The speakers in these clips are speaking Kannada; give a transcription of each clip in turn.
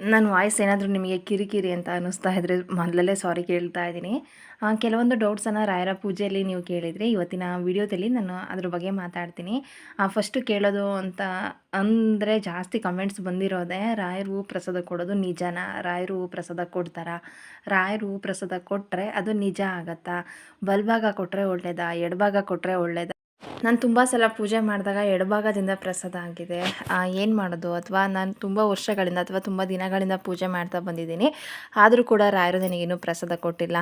ನನ್ನ ವಾಯ್ಸ್ ಏನಾದರೂ ನಿಮಗೆ ಕಿರಿಕಿರಿ ಅಂತ ಅನ್ನಿಸ್ತಾ ಇದ್ರೆ ಮೊದಲಲ್ಲೇ ಸಾರಿ ಕೇಳ್ತಾ ಇದ್ದೀನಿ. ಕೆಲವೊಂದು ಡೌಟ್ಸನ್ನು ರಾಯರ ಪೂಜೆಯಲ್ಲಿ ನೀವು ಕೇಳಿದರೆ ಇವತ್ತಿನ ವಿಡಿಯೋದಲ್ಲಿ ನಾನು ಅದ್ರ ಬಗ್ಗೆ ಮಾತಾಡ್ತೀನಿ. ಫಸ್ಟು ಕೇಳೋದು ಅಂತ ಅಂದರೆ ಜಾಸ್ತಿ ಕಮೆಂಟ್ಸ್ ಬಂದಿರೋದೇ ರಾಯರು ಪ್ರಸಾದ ಕೊಡೋದು ನಿಜನಾ? ರಾಯರು ಪ್ರಸಾದ ಕೊಡ್ತಾರಾ? ರಾಯರು ಪ್ರಸಾದ ಕೊಟ್ಟರೆ ಅದು ನಿಜ ಆಗತ್ತಾ? ಬಲ್ಭಾಗ ಕೊಟ್ಟರೆ ಒಳ್ಳೇದಾ? ಎಡಭಾಗ ಕೊಟ್ಟರೆ ಒಳ್ಳೇದಾ? ನಾನು ತುಂಬ ಸಲ ಪೂಜೆ ಮಾಡಿದಾಗ ಎಡಭಾಗದಿಂದ ಪ್ರಸಾದ ಆಗಿದೆ. ಏನು ಮಾಡೋದು? ಅಥವಾ ನಾನು ತುಂಬ ವರ್ಷಗಳಿಂದ ಅಥವಾ ತುಂಬ ದಿನಗಳಿಂದ ಪೂಜೆ ಮಾಡ್ತಾ ಬಂದಿದ್ದೀನಿ. ಆದರೂ ಕೂಡ ರಾಯರು ನನಗೇನು ಪ್ರಸಾದ ಕೊಟ್ಟಿಲ್ಲ.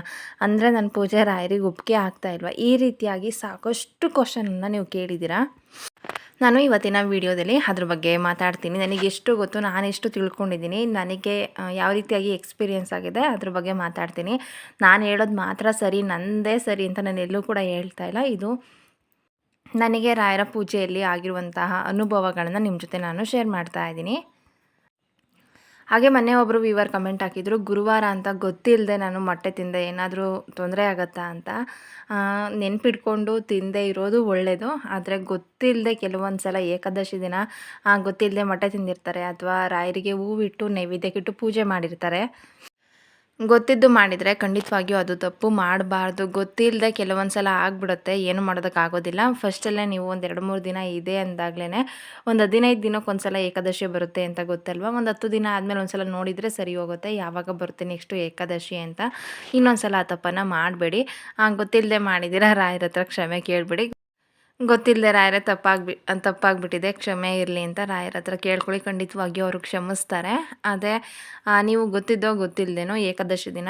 ಅಂದರೆ ನನ್ನ ಪೂಜೆ ರಾಯರಿಗೆ ಒಪ್ಪಿಗೆ ಆಗ್ತಾ ಇಲ್ವಾ? ಈ ರೀತಿಯಾಗಿ ಸಾಕಷ್ಟು ಕ್ವಶನನ್ನು ನೀವು ಕೇಳಿದ್ದೀರಾ? ನಾನು ಇವತ್ತಿನ ವಿಡಿಯೋದಲ್ಲಿ ಅದ್ರ ಬಗ್ಗೆ ಮಾತಾಡ್ತೀನಿ. ನನಗೆ ಎಷ್ಟು ಗೊತ್ತು, ನಾನು ಎಷ್ಟು ತಿಳ್ಕೊಂಡಿದ್ದೀನಿ, ನನಗೆ ಯಾವ ರೀತಿಯಾಗಿ ಎಕ್ಸ್ಪೀರಿಯೆನ್ಸ್ ಆಗಿದೆ ಅದ್ರ ಬಗ್ಗೆ ಮಾತಾಡ್ತೀನಿ. ನಾನು ಹೇಳೋದು ಮಾತ್ರ ಸರಿ ನನ್ನದೇ ಸರಿ ಅಂತ ನಾನು ಎಲ್ಲೂ ಕೂಡ ಹೇಳ್ತಾ ಇಲ್ಲ. ಇದು ನನಗೆ ರಾಯರ ಪೂಜೆಯಲ್ಲಿ ಆಗಿರುವಂತಹ ಅನುಭವಗಳನ್ನು ನಿಮ್ಮ ಜೊತೆ ನಾನು ಶೇರ್ ಮಾಡ್ತಾ ಇದ್ದೀನಿ. ಹಾಗೆ ಮೊನ್ನೆ ಒಬ್ಬರು ವಿವರ್ ಕಮೆಂಟ್ ಹಾಕಿದ್ರು, ಗುರುವಾರ ಅಂತ ಗೊತ್ತಿಲ್ಲದೆ ನಾನು ಮೊಟ್ಟೆ ತಿಂದೆ, ಏನಾದರೂ ತೊಂದರೆ ಆಗತ್ತಾ ಅಂತ. ನೆನ್ಪಿಟ್ಕೊಂಡು ತಿಂದೆ ಇರೋದು ಒಳ್ಳೆಯದು ಆದರೆ ಗೊತ್ತಿಲ್ಲದೆ ಕೆಲವೊಂದು ಸಲ ಏಕಾದಶಿ ದಿನ ಗೊತ್ತಿಲ್ಲದೆ ಮೊಟ್ಟೆ ತಿಂದಿರ್ತಾರೆ, ಅಥವಾ ರಾಯರಿಗೆ ಹೂವಿಟ್ಟು ನೈವೇದ್ಯಕ್ಕಿಟ್ಟು ಪೂಜೆ ಮಾಡಿರ್ತಾರೆ. ಗೊತ್ತಿದ್ದು ಮಾಡಿದರೆ ಖಂಡಿತವಾಗಿಯೂ ಅದು ತಪ್ಪು ಮಾಡಬಾರ್ದು. ಗೊತ್ತಿಲ್ಲದೆ ಕೆಲವೊಂದು ಸಲ ಆಗಿಬಿಡುತ್ತೆ, ಏನು ಮಾಡೋದಕ್ಕಾಗೋದಿಲ್ಲ ಫಸ್ಟಲ್ಲೇ ನೀವು ಒಂದು ಎರಡು ಮೂರು ದಿನ ಇದೆ ಅಂದಾಗಲೇ ಒಂದು ಹದಿನೈದು ದಿನಕ್ಕೊಂದು ಸಲ ಏಕಾದಶಿ ಬರುತ್ತೆ ಅಂತ ಗೊತ್ತಲ್ವ? ಒಂದು ಹತ್ತು ದಿನ ಆದಮೇಲೆ ಒಂದು ಸಲ ನೋಡಿದರೆ ಸರಿ ಹೋಗುತ್ತೆ, ಯಾವಾಗ ಬರುತ್ತೆ ನೆಕ್ಸ್ಟು ಏಕಾದಶಿ ಅಂತ. ಇನ್ನೊಂದು ಸಲ ಆ ತಪ್ಪನ್ನು ಮಾಡಬೇಡಿ. ಗೊತ್ತಿಲ್ಲದೆ ಮಾಡಿದ್ದೀರಾ ರಾಯರ ಹತ್ರ ಕ್ಷಮೆ ಕೇಳಿಬಿಡಿ. ಗೊತ್ತಿಲ್ಲದೆ ರಾಯರೇ ತಪ್ಪಾಗ್ಬಿ ತಪ್ಪಾಗ್ಬಿಟ್ಟಿದೆ, ಕ್ಷಮೆ ಇರಲಿ ಅಂತ ರಾಯರ ಹತ್ರ ಕೇಳ್ಕೊಳ್ಳಿ, ಖಂಡಿತವಾಗಿಯೂ ಅವರು ಕ್ಷಮಿಸ್ತಾರೆ. ಅದೇ ನೀವು ಗೊತ್ತಿದ್ದೋ ಗೊತ್ತಿಲ್ಲದೇನೋ ಏಕಾದಶಿ ದಿನ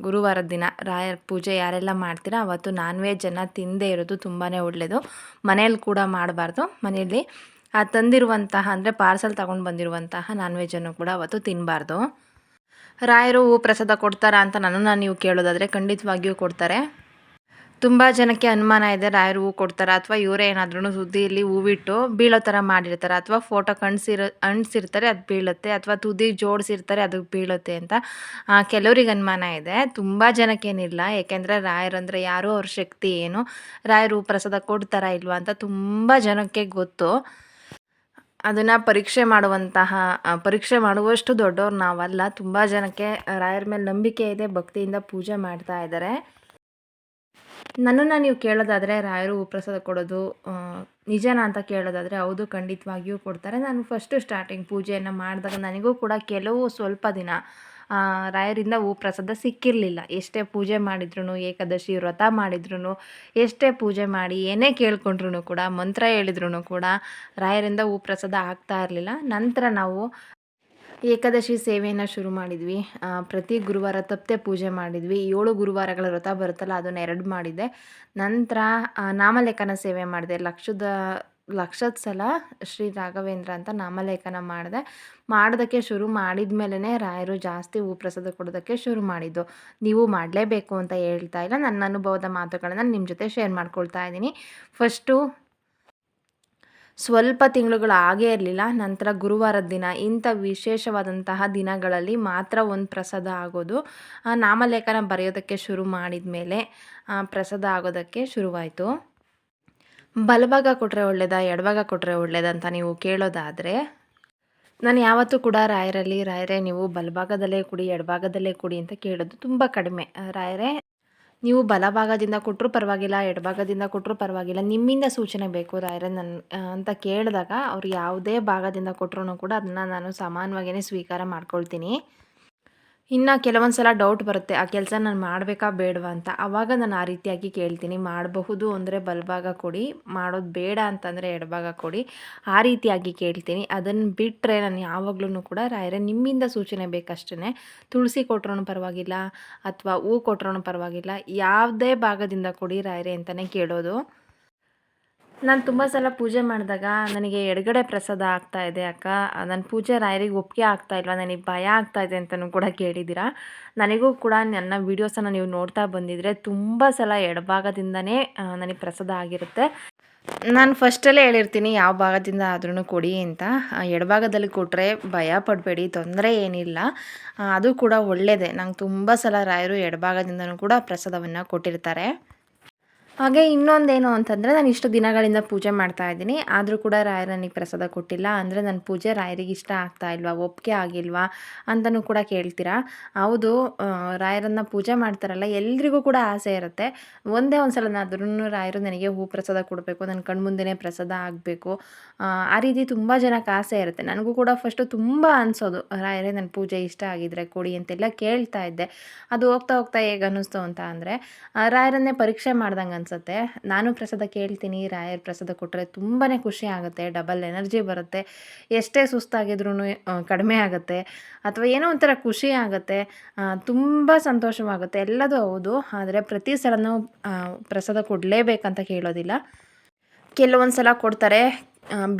ಗುರುವಾರದ ದಿನ ರಾಯರ ಪೂಜೆ ಯಾರೆಲ್ಲ ಮಾಡ್ತೀರಾ, ಅವತ್ತು ನಾನ್ ವೆಜ್ಜನ್ನು ತಿಂದೇ ಇರೋದು ತುಂಬಾ ಒಳ್ಳೆಯದು ಮನೇಲಿ ಕೂಡ ಮಾಡಬಾರ್ದು. ಮನೆಯಲ್ಲಿ, ಆ, ತಂದಿರುವಂತಹ, ಅಂದರೆ ಪಾರ್ಸಲ್ ತಗೊಂಡು ಬಂದಿರುವಂತಹ ನಾನ್ ವೆಜ್ಜನ್ನು ಕೂಡ ಅವತ್ತು ತಿನ್ನಬಾರ್ದು ರಾಯರು ಪ್ರಸಾದ ಕೊಡ್ತಾರಾ ಅಂತ ನನ್ನನ್ನು ನೀವು ಕೇಳೋದಾದರೆ ಖಂಡಿತವಾಗಿಯೂ ಕೊಡ್ತಾರೆ. ತುಂಬ ಜನಕ್ಕೆ ಅನುಮಾನ ಇದೆ, ರಾಯರು ಹೂ ಕೊಡ್ತಾರೆ ಅಥವಾ ಇವರೇ ಏನಾದ್ರೂ ಸುದ್ದಿಯಲ್ಲಿ ಹೂವಿಟ್ಟು ಬೀಳೋ ಥರ ಮಾಡಿರ್ತಾರೆ ಅಥವಾ ಫೋಟೋ ಕಣ್ಸಿರೋ ಅಂಟಿಸಿರ್ತಾರೆ ಅದು ಬೀಳುತ್ತೆ ಅಥವಾ ತುದಿ ಜೋಡಿಸಿರ್ತಾರೆ ಅದು ಬೀಳುತ್ತೆ ಅಂತ. ಕೆಲವರಿಗೆ ಅನುಮಾನ ಇದೆ. ತುಂಬ ಜನಕ್ಕೇನಿಲ್ಲ ಏಕೆಂದರೆ ರಾಯರಂದರೆ ಯಾರು ಅವ್ರ ಶಕ್ತಿ ಏನು? ರಾಯರು ಪ್ರಸಾದ ಕೊಡ್ತಾರಾ ಇಲ್ವಾ ಅಂತ ತುಂಬ ಜನಕ್ಕೆ ಗೊತ್ತು. ಅದನ್ನು ಪರೀಕ್ಷೆ ಮಾಡುವಂತಹ ಪರೀಕ್ಷೆ ಮಾಡುವಷ್ಟು ದೊಡ್ಡವ್ರು ನಾವಲ್ಲ. ತುಂಬ ಜನಕ್ಕೆ ರಾಯರ ಮೇಲೆ ನಂಬಿಕೆ ಇದೆ, ಭಕ್ತಿಯಿಂದ ಪೂಜೆ ಮಾಡ್ತಾ ಇದ್ದಾರೆ ನನ್ನನ್ನು ನೀವು ಕೇಳೋದಾದರೆ ರಾಯರು ಪ್ರಸಾದ ಕೊಡೋದು ನಿಜನ ಅಂತ ಕೇಳೋದಾದರೆ ಹೌದು, ಖಂಡಿತವಾಗಿಯೂ ಕೊಡ್ತಾರೆ. ನಾನು ಫಸ್ಟು ಸ್ಟಾರ್ಟಿಂಗ್ ಪೂಜೆಯನ್ನು ಮಾಡಿದಾಗ ನನಗೂ ಕೂಡ ಕೆಲವು ಸ್ವಲ್ಪ ದಿನ ರಾಯರಿಂದ ಹೂ ಸಿಕ್ಕಿರಲಿಲ್ಲ. ಎಷ್ಟೇ ಪೂಜೆ ಮಾಡಿದ್ರು ಏಕಾದಶಿ ವ್ರತ ಮಾಡಿದ್ರು ಎಷ್ಟೇ ಪೂಜೆ ಮಾಡಿ ಏನೇ ಕೇಳ್ಕೊಂಡ್ರು ಕೂಡ, ಮಂತ್ರ ಹೇಳಿದ್ರು ಕೂಡ ರಾಯರಿಂದ ಹೂ ಆಗ್ತಾ ಇರಲಿಲ್ಲ. ನಂತರ ನಾವು ಏಕಾದಶಿ ಸೇವೆಯನ್ನು ಶುರು ಮಾಡಿದ್ವಿ. ಪ್ರತಿ ಗುರುವಾರ ತಪ್ತೆ ಪೂಜೆ ಮಾಡಿದ್ವಿ. ಏಳು ಗುರುವಾರಗಳ ವ್ರತ ಬರುತ್ತಲ್ಲ, ಅದನ್ನು ಎರಡು ಮಾಡಿದ್ದೆ ನಂತರ ನಾಮಲೇಖನ ಸೇವೆ ಮಾಡಿದೆ. ಲಕ್ಷದ ಲಕ್ಷದ ಸಲ ಶ್ರೀ ರಾಘವೇಂದ್ರ ಅಂತ ನಾಮಲೇಖನ ಮಾಡಿದೆ. ಮಾಡೋದಕ್ಕೆ ಶುರು ಮಾಡಿದ ಮೇಲೇ ರಾಯರು ಜಾಸ್ತಿ ಹೂ ಪ್ರಸಾದ ಕೊಡೋದಕ್ಕೆ ಶುರು ಮಾಡಿದ್ದು. ನೀವು ಮಾಡಲೇಬೇಕು ಅಂತ ಹೇಳ್ತಾ ಇಲ್ಲ. ನನ್ನ ಅನುಭವದ ಮಾತುಗಳನ್ನು ನಿಮ್ಮ ಜೊತೆ ಶೇರ್ ಮಾಡ್ಕೊಳ್ತಾ ಇದ್ದೀನಿ. ಫಸ್ಟು ಸ್ವಲ್ಪ ತಿಂಗಳುಗಳು ಆಗೇ ಇರಲಿಲ್ಲ. ನಂತರ ಗುರುವಾರದ ದಿನ ಇಂಥ ವಿಶೇಷವಾದಂತಹ ದಿನಗಳಲ್ಲಿ ಮಾತ್ರ ಒಂದು ಪ್ರಸಾದ ಆಗೋದು. ನಾಮಲೇಖನ ಬರೆಯೋದಕ್ಕೆ ಶುರು ಮಾಡಿದ ಮೇಲೆ ಪ್ರಸಾದ ಆಗೋದಕ್ಕೆ ಶುರುವಾಯಿತು. ಬಲಭಾಗ ಕೊಟ್ಟರೆ ಒಳ್ಳೆಯದಾ ಎಡಭಾಗ ಕೊಟ್ಟರೆ ಒಳ್ಳೆಯದಂತ ನೀವು ಕೇಳೋದಾದರೆ, ನಾನು ಯಾವತ್ತೂ ಕೂಡ ರಾಯರಲ್ಲಿ, ರಾಯರೇ ನೀವು ಬಲಭಾಗದಲ್ಲೇ ಕೊಡಿ, ಎಡಭಾಗದಲ್ಲೇ ಕೊಡಿ ಅಂತ ಕೇಳೋದು ತುಂಬ ಕಡಿಮೆ. ರಾಯರೇ ನೀವು ಬಲಭಾಗದಿಂದ ಕೊಟ್ಟರು ಪರವಾಗಿಲ್ಲ, ಎಡಭಾಗದಿಂದ ಕೊಟ್ಟರು ಪರವಾಗಿಲ್ಲ, ನಿಮ್ಮಿಂದ ಸೂಚನೆ ಬೇಕು ರಾಯರ ನನ್ನ ಅಂತ ಕೇಳಿದಾಗ ಅವ್ರು ಯಾವುದೇ ಭಾಗದಿಂದ ಕೊಟ್ಟರು ಕೂಡ ಅದನ್ನು ನಾನು ಸಮಾನವಾಗಿಯೇ ಸ್ವೀಕಾರ ಮಾಡ್ಕೊಳ್ತೀನಿ. ಇನ್ನು ಕೆಲವೊಂದು ಸಲ ಡೌಟ್ ಬರುತ್ತೆ, ಆ ಕೆಲಸ ನಾನು ಮಾಡಬೇಕಾ ಬೇಡವಾ ಅಂತ. ಆವಾಗ ನಾನು ಆ ರೀತಿಯಾಗಿ ಕೇಳ್ತೀನಿ, ಮಾಡಬಹುದು ಅಂದರೆ ಬಲಭಾಗ ಕೊಡಿ, ಮಾಡೋದು ಬೇಡ ಅಂತಂದರೆ ಎಡಭಾಗ ಕೊಡಿ, ಆ ರೀತಿಯಾಗಿ ಕೇಳ್ತೀನಿ. ಅದನ್ನು ಬಿಟ್ಟರೆ ನಾನು ಯಾವಾಗ್ಲೂ ಕೂಡ ರಾಯರೇ, ನಿಮ್ಮಿಂದ ಸೂಚನೆ ಬೇಕಷ್ಟೇ ತುಳಸಿ ಕೊಟ್ರೂ ಪರವಾಗಿಲ್ಲ, ಅಥವಾ ಹೂ ಕೊಟ್ರೂ ಪರವಾಗಿಲ್ಲ, ಯಾವುದೇ ಭಾಗದಿಂದ ಕೊಡಿ ರಾಯರೇ ಅಂತಲೇ ಕೇಳೋದು. ನಾನು ತುಂಬ ಸಲ ಪೂಜೆ ಮಾಡಿದಾಗ ನನಗೆ ಎಡಗಡೆ ಪ್ರಸಾದ ಆಗ್ತಾ ಇದೆ ಅಕ್ಕ. ನನ್ನ ಪೂಜೆ ರಾಯರಿಗೆ ಒಪ್ಪಿಗೆ ಆಗ್ತಾ ಇಲ್ವಾ? ನನಗೆ ಭಯ ಆಗ್ತಾ ಇದೆ ಅಂತಲೂ ಕೂಡ ಕೇಳಿದ್ದೀರಾ ನನಗೂ ಕೂಡ ನನ್ನ ವೀಡಿಯೋಸನ್ನು ನೀವು ನೋಡ್ತಾ ಬಂದಿದ್ರೆ ತುಂಬ ಸಲ ಎಡಭಾಗದಿಂದನೇ ನನಗೆ ಪ್ರಸಾದ ಆಗಿರುತ್ತೆ. ನಾನು ಫಸ್ಟಲ್ಲೇ ಹೇಳಿರ್ತೀನಿ ಯಾವ ಭಾಗದಿಂದ ಆದ್ರೂ ಕೊಡಿ ಅಂತ. ಎಡಭಾಗದಲ್ಲಿ ಕೊಟ್ಟರೆ ಭಯ ಪಡಬೇಡಿ, ತೊಂದರೆ ಏನಿಲ್ಲ. ಅದು ಕೂಡ ಒಳ್ಳೆಯದೇ ನಂಗೆ ತುಂಬ ಸಲ ರಾಯರು ಎಡಭಾಗದಿಂದನೂ ಕೂಡ ಪ್ರಸಾದವನ್ನು ಕೊಟ್ಟಿರ್ತಾರೆ. ಹಾಗೆ ಇನ್ನೊಂದೇನು ಅಂತಂದರೆ ನಾನು ಇಷ್ಟು ದಿನಗಳಿಂದ ಪೂಜೆ ಮಾಡ್ತಾ ಇದ್ದೀನಿ. ಆದರೂ ಕೂಡ ರಾಯರು ನನಗೆ ಪ್ರಸಾದ ಕೊಟ್ಟಿಲ್ಲ ಅಂದರೆ ನನ್ನ ಪೂಜೆ ರಾಯರಿಗೆ ಇಷ್ಟ ಆಗ್ತಾ ಇಲ್ವಾ ಒಪ್ಪಿಗೆ ಆಗಿಲ್ವಾ ಅಂತಲೂ ಕೂಡ ಕೇಳ್ತೀರಾ? ಹೌದು ರಾಯರನ್ನು ಪೂಜೆ ಮಾಡ್ತಾರಲ್ಲ, ಎಲ್ರಿಗೂ ಕೂಡ ಆಸೆ ಇರುತ್ತೆ. ಒಂದೇ ಒಂದು ಸಲನಾದ್ರೂ ರಾಯರು ನನಗೆ ಹೂ ಪ್ರಸಾದ ಕೊಡಬೇಕು, ನನ್ನ ಕಣ್ಮುಂದೆನೇ ಪ್ರಸಾದ ಆಗಬೇಕು. ಆ ರೀತಿ ತುಂಬ ಜನಕ್ಕೆ ಆಸೆ ಇರುತ್ತೆ. ನನಗೂ ಕೂಡ ಫಸ್ಟು ತುಂಬ ಅನಿಸೋದು, ರಾಯರೇ ನನ್ನ ಪೂಜೆ ಇಷ್ಟ ಆಗಿದ್ರೆ ಕೊಡಿ ಅಂತೆಲ್ಲ ಕೇಳ್ತಾ ಇದ್ದೆ. ಅದು ಹೋಗ್ತಾ ಹೋಗ್ತಾ ಹೇಗೆ ಅನ್ನಿಸ್ತು ಅಂತ ಅಂದರೆ ರಾಯರನ್ನೇ ಪರೀಕ್ಷೆ ಮಾಡ್ದಂಗೆ ಅನಿಸುತ್ತೆ. ನಾನು ಪ್ರಸಾದ ಕೇಳ್ತೀನಿ, ರಾಯರ್ ಪ್ರಸಾದ ಕೊಟ್ಟರೆ ತುಂಬಾ ಖುಷಿ ಆಗುತ್ತೆ ಡಬಲ್ ಎನರ್ಜಿ ಬರುತ್ತೆ. ಎಷ್ಟೇ ಸುಸ್ತಾಗಿದ್ರೂ ಕಡಿಮೆ ಆಗುತ್ತೆ. ಅಥವಾ ಏನೋ ಒಂಥರ ಖುಷಿ ಆಗುತ್ತೆ ತುಂಬ ಸಂತೋಷವಾಗುತ್ತೆ. ಎಲ್ಲದೂ ಹೌದು, ಆದರೆ ಪ್ರತಿ ಸಲನೂ ಪ್ರಸಾದ ಕೊಡಲೇಬೇಕಂತ ಕೇಳೋದಿಲ್ಲ. ಕೆಲವೊಂದು ಸಲ ಕೊಡ್ತಾರೆ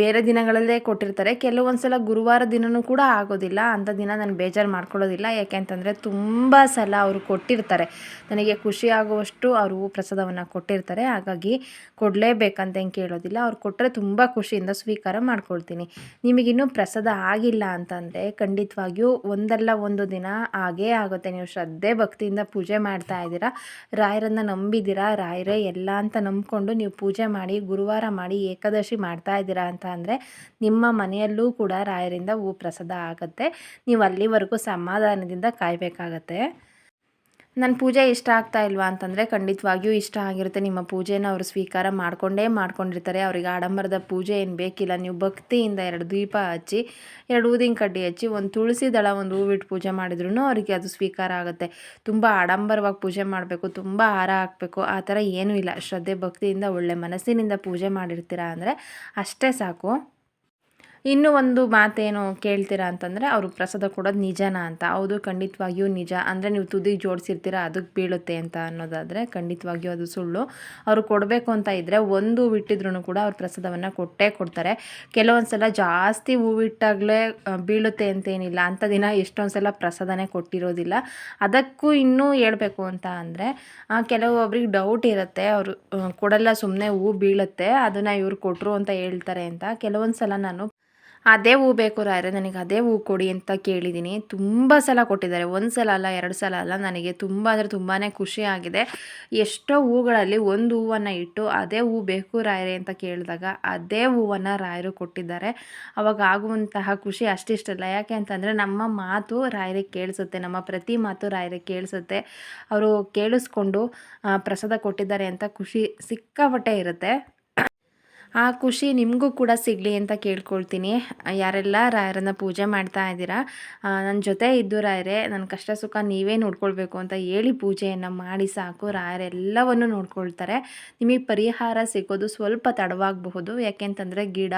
ಬೇರೆ ದಿನಗಳಲ್ಲೇ ಕೊಟ್ಟಿರ್ತಾರೆ. ಕೆಲವೊಂದು ಸಲ ಗುರುವಾರ ದಿನವೂ ಕೂಡ ಆಗೋದಿಲ್ಲ. ಅಂಥ ದಿನ ನಾನು ಬೇಜಾರು ಮಾಡ್ಕೊಳ್ಳೋದಿಲ್ಲ. ಯಾಕೆಂತಂದರೆ ತುಂಬ ಸಲ ಅವರು ಕೊಟ್ಟಿರ್ತಾರೆ. ನನಗೆ ಖುಷಿ ಆಗುವಷ್ಟು ಅವರು ಪ್ರಸಾದವನ್ನು ಕೊಟ್ಟಿರ್ತಾರೆ. ಹಾಗಾಗಿ ಕೊಡಲೇಬೇಕಂತ ಹೆಂಗೆ ಕೇಳೋದಿಲ್ಲ. ಅವ್ರು ಕೊಟ್ಟರೆ ತುಂಬ ಖುಷಿಯಿಂದ ಸ್ವೀಕಾರ ಮಾಡ್ಕೊಳ್ತೀನಿ. ನಿಮಗಿನ್ನೂ ಪ್ರಸಾದ ಆಗಿಲ್ಲ ಅಂತಂದರೆ ಖಂಡಿತವಾಗಿಯೂ ಒಂದಲ್ಲ ಒಂದು ದಿನ ಹಾಗೇ ಆಗುತ್ತೆ. ನೀವು ಶ್ರದ್ಧೆ ಭಕ್ತಿಯಿಂದ ಪೂಜೆ ಮಾಡ್ತಾ ಇದ್ದೀರಾ. ರಾಯರನ್ನು ನಂಬಿದ್ದೀರಾ? ರಾಯರೇ ಎಲ್ಲ ಅಂತ ನಂಬ್ಕೊಂಡು ನೀವು ಪೂಜೆ ಮಾಡಿ, ಗುರುವಾರ ಮಾಡಿ, ಏಕಾದಶಿ ಮಾಡ್ತಾ ಇದ್ದೀರಾ? ಅಂತ ಅಂದರೆ ನಿಮ್ಮ ಮನೆಯಲ್ಲೂ ಕೂಡ ರಾಯರಿಂದ ಹೂ ಪ್ರಸಾದ ಆಗುತ್ತೆ. ನೀವು ಅಲ್ಲಿವರೆಗೂ ಸಮಾಧಾನದಿಂದ ಕಾಯಬೇಕಾಗತ್ತೆ. ನನ್ನ ಪೂಜೆ ಇಷ್ಟ ಆಗ್ತಾ ಇಲ್ವಾ ಅಂತಂದರೆ ಖಂಡಿತವಾಗಿಯೂ ಇಷ್ಟ ಆಗಿರುತ್ತೆ. ನಿಮ್ಮ ಪೂಜೆನ ಅವರು ಸ್ವೀಕಾರ ಮಾಡಿಕೊಂಡೇ ಮಾಡ್ಕೊಂಡಿರ್ತಾರೆ. ಅವರಿಗೆ ಆಡಂಬರದ ಪೂಜೆ ಏನು ಬೇಕಿಲ್ಲ. ನೀವು ಭಕ್ತಿಯಿಂದ ಎರಡು ದೀಪ ಹಚ್ಚಿ, ಎರಡು ಊದಿನ ಕಡ್ಡಿ ಹಚ್ಚಿ, ಒಂದು ತುಳಸಿ ದಳ, ಒಂದು ಹೂವಿಟ್ಟು ಪೂಜೆ ಮಾಡಿದ್ರೂ ಅವರಿಗೆ ಅದು ಸ್ವೀಕಾರ ಆಗುತ್ತೆ. ತುಂಬ ಆಡಂಬರವಾಗಿ ಪೂಜೆ ಮಾಡಬೇಕು, ತುಂಬ ಹಾರ ಹಾಕಬೇಕು. ಆ ಥರ ಏನೂ ಇಲ್ಲ. ಶ್ರದ್ಧೆ, ಭಕ್ತಿಯಿಂದ ಒಳ್ಳೆ ಮನಸ್ಸಿನಿಂದ ಪೂಜೆ ಮಾಡಿರ್ತೀರಾ ಅಂದರೆ ಅಷ್ಟೇ ಸಾಕು. ಇನ್ನೂ ಒಂದು ಮಾತೇನು ಕೇಳ್ತೀರಾ ಅಂತಂದರೆ ಅವರು ಪ್ರಸಾದ ಕೊಡೋದು ನಿಜನಾ ಅಂತ. ಹೌದು, ಖಂಡಿತವಾಗಿಯೂ ನಿಜ. ಅಂದರೆ ನೀವು ತುದಿಗೆ ಜೋಡಿಸಿರ್ತೀರ ಅದಕ್ಕೆ ಬೀಳುತ್ತೆ ಅಂತ ಅನ್ನೋದಾದರೆ ಖಂಡಿತವಾಗಿಯೂ ಅದು ಸುಳ್ಳು. ಅವರು ಕೊಡಬೇಕು ಅಂತ ಇದ್ದರೆ ಒಂದು ಬಿಟ್ಟಿದ್ರೂ ಕೂಡ ಅವ್ರು ಪ್ರಸಾದವನ್ನು ಕೊಟ್ಟೇ ಕೊಡ್ತಾರೆ. ಕೆಲವೊಂದು ಸಲ ಜಾಸ್ತಿ ಹೂವಿಟ್ಟಾಗಲೇ ಬೀಳುತ್ತೆ ಅಂತೇನಿಲ್ಲ. ಅಂಥ ದಿನ ಎಷ್ಟೊಂದು ಸಲ ಪ್ರಸಾದನೇ ಕೊಟ್ಟಿರೋದಿಲ್ಲ. ಅದಕ್ಕೂ ಇನ್ನೂ ಹೇಳಬೇಕು ಅಂತ ಅಂದರೆ ಕೆಲವೊಬ್ರಿಗೆ ಡೌಟ್ ಇರುತ್ತೆ. ಅವರು ಕೊಡಲ್ಲ ಸುಮ್ಮನೆ ಹೂ ಬೀಳುತ್ತೆ. ಅದನ್ನು ಇವರು ಕೊಟ್ಟರು ಅಂತ ಹೇಳ್ತಾರೆ ಅಂತ. ಕೆಲವೊಂದು ಸಲ ನಾನು ಅದೇ ಹೂ ಬೇಕು ರಾಯರೆ, ನನಗೆ ಅದೇ ಹೂ ಕೊಡಿ ಅಂತ ಕೇಳಿದ್ದೀನಿ. ತುಂಬ ಸಲ ಕೊಟ್ಟಿದ್ದಾರೆ. ಒಂದು ಸಲ ಅಲ್ಲ, ಎರಡು ಸಲ ಅಲ್ಲ. ನನಗೆ ತುಂಬ ಅಂದರೆ ತುಂಬಾ ಖುಷಿ ಆಗಿದೆ. ಎಷ್ಟೋ ಹೂಗಳಲ್ಲಿ ಒಂದು ಹೂವನ್ನು ಇಟ್ಟು ಅದೇ ಹೂ ಬೇಕು ರಾಯರೆ ಅಂತ ಕೇಳಿದಾಗ ಅದೇ ಹೂವನ್ನು ರಾಯರು ಕೊಟ್ಟಿದ್ದಾರೆ. ಅವಾಗ ಆಗುವಂತಹ ಖುಷಿ ಅಷ್ಟಿಷ್ಟಲ್ಲ. ಯಾಕೆ ಅಂತಂದರೆ ನಮ್ಮ ಮಾತು ರಾಯರಿಗೆ ಕೇಳಿಸುತ್ತೆ, ನಮ್ಮ ಪ್ರತಿ ಮಾತು ರಾಯರಿಗೆ ಕೇಳಿಸುತ್ತೆ. ಅವರು ಕೇಳಿಸ್ಕೊಂಡು ಪ್ರಸಾದ ಕೊಟ್ಟಿದ್ದಾರೆ ಅಂತ ಖುಷಿ ಸಿಕ್ಕಾಪಟ್ಟೆ ಇರುತ್ತೆ. ಆ ಖುಷಿ ನಿಮಗೂ ಕೂಡ ಸಿಗಲಿ ಅಂತ ಕೇಳ್ಕೊಳ್ತೀನಿ. ಯಾರೆಲ್ಲ ರಾಯರನ್ನ ಪೂಜೆ ಮಾಡ್ತಾ ಇದ್ದೀರಾ ನನ್ನ ಜೊತೆ ಇದ್ದು ರಾಯರೇ ನನ್ನ ಕಷ್ಟ ಸುಖ ನೀವೇ ನೋಡ್ಕೊಳ್ಬೇಕು ಅಂತ ಹೇಳಿ ಪೂಜೆಯನ್ನು ಮಾಡಿ ಸಾಕು. ರಾಯರೆಲ್ಲವನ್ನು ನೋಡ್ಕೊಳ್ತಾರೆ. ನಿಮಗೆ ಪರಿಹಾರ ಸಿಗೋದು ಸ್ವಲ್ಪ ತಡವಾಗಬಹುದು. ಯಾಕೆಂತಂದರೆ ಗಿಡ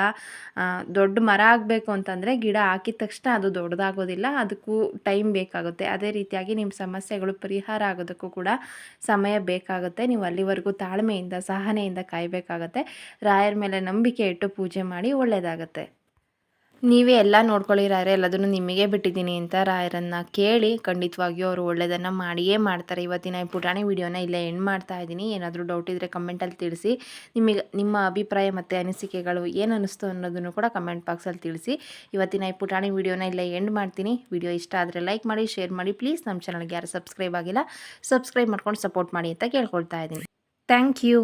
ದೊಡ್ಡ ಮರ ಆಗಬೇಕು ಅಂತಂದರೆ ಗಿಡ ಹಾಕಿದ ತಕ್ಷಣ ಅದು ದೊಡ್ಡದಾಗೋದಿಲ್ಲ, ಅದಕ್ಕೂ ಟೈಮ್ ಬೇಕಾಗುತ್ತೆ. ಅದೇ ರೀತಿಯಾಗಿ ನಿಮ್ಮ ಸಮಸ್ಯೆಗಳು ಪರಿಹಾರ ಆಗೋದಕ್ಕೂ ಕೂಡ ಸಮಯ ಬೇಕಾಗುತ್ತೆ. ನೀವು ಅಲ್ಲಿವರೆಗೂ ತಾಳ್ಮೆಯಿಂದ, ಸಹನೆಯಿಂದ ಕಾಯಬೇಕಾಗತ್ತೆ. ರಾಯರ ಮೇಲೆ ನಂಬಿಕೆ ಇಟ್ಟು ಪೂಜೆ ಮಾಡಿ ಒಳ್ಳೆಯದಾಗತ್ತೆ ನೀವೇ ಎಲ್ಲ ನೋಡ್ಕೊಳ್ಳಿ ರಾಯರೇ ಎಲ್ಲದನ್ನು ನಿಮಗೆ ಬಿಟ್ಟಿದ್ದೀನಿ ಅಂತ ರಾಯರನ್ನು ಕೇಳಿ ಖಂಡಿತವಾಗಿಯೂ ಅವರು ಒಳ್ಳೆಯದನ್ನು ಮಾಡಿಯೇ ಮಾಡ್ತಾರೆ. ಇವತ್ತಿನ ಈ ಪುಟಾಣಿ ವಿಡಿಯೋನ ಇಲ್ಲೇ ಎಂಡ್ ಮಾಡ್ತಾ ಇದ್ದೀನಿ. ಏನಾದರೂ ಡೌಟ್ ಇದ್ದರೆ ಕಮೆಂಟಲ್ಲಿ ತಿಳಿಸಿ. ನಿಮಗೆ, ನಿಮ್ಮ ಅಭಿಪ್ರಾಯ ಮತ್ತು ಅನಿಸಿಕೆಗಳು ಏನು ಅನ್ನಿಸ್ತು ಅನ್ನೋದನ್ನು ಕೂಡ ಕಮೆಂಟ್ ಬಾಕ್ಸಲ್ಲಿ ತಿಳಿಸಿ. ಇವತ್ತಿನ ಈ ಪುಟಾಣಿ ವಿಡಿಯೋನ ಇಲ್ಲೇ ಎಂಡ್ ಮಾಡ್ತೀನಿ. ವಿಡಿಯೋ ಇಷ್ಟ ಆದರೆ ಲೈಕ್ ಮಾಡಿ ಶೇರ್ ಮಾಡಿ. ಪ್ಲೀಸ್ ನಮ್ಮ ಚಾನಲ್ಗೆ ಯಾರು ಸಬ್ಸ್ಕ್ರೈಬ್ ಆಗಿಲ್ಲ ಸಬ್ಸ್ಕ್ರೈಬ್ ಮಾಡ್ಕೊಂಡು ಸಪೋರ್ಟ್ ಮಾಡಿ ಅಂತ ಕೇಳ್ಕೊಳ್ತಾ ಇದ್ದೀನಿ. Thank you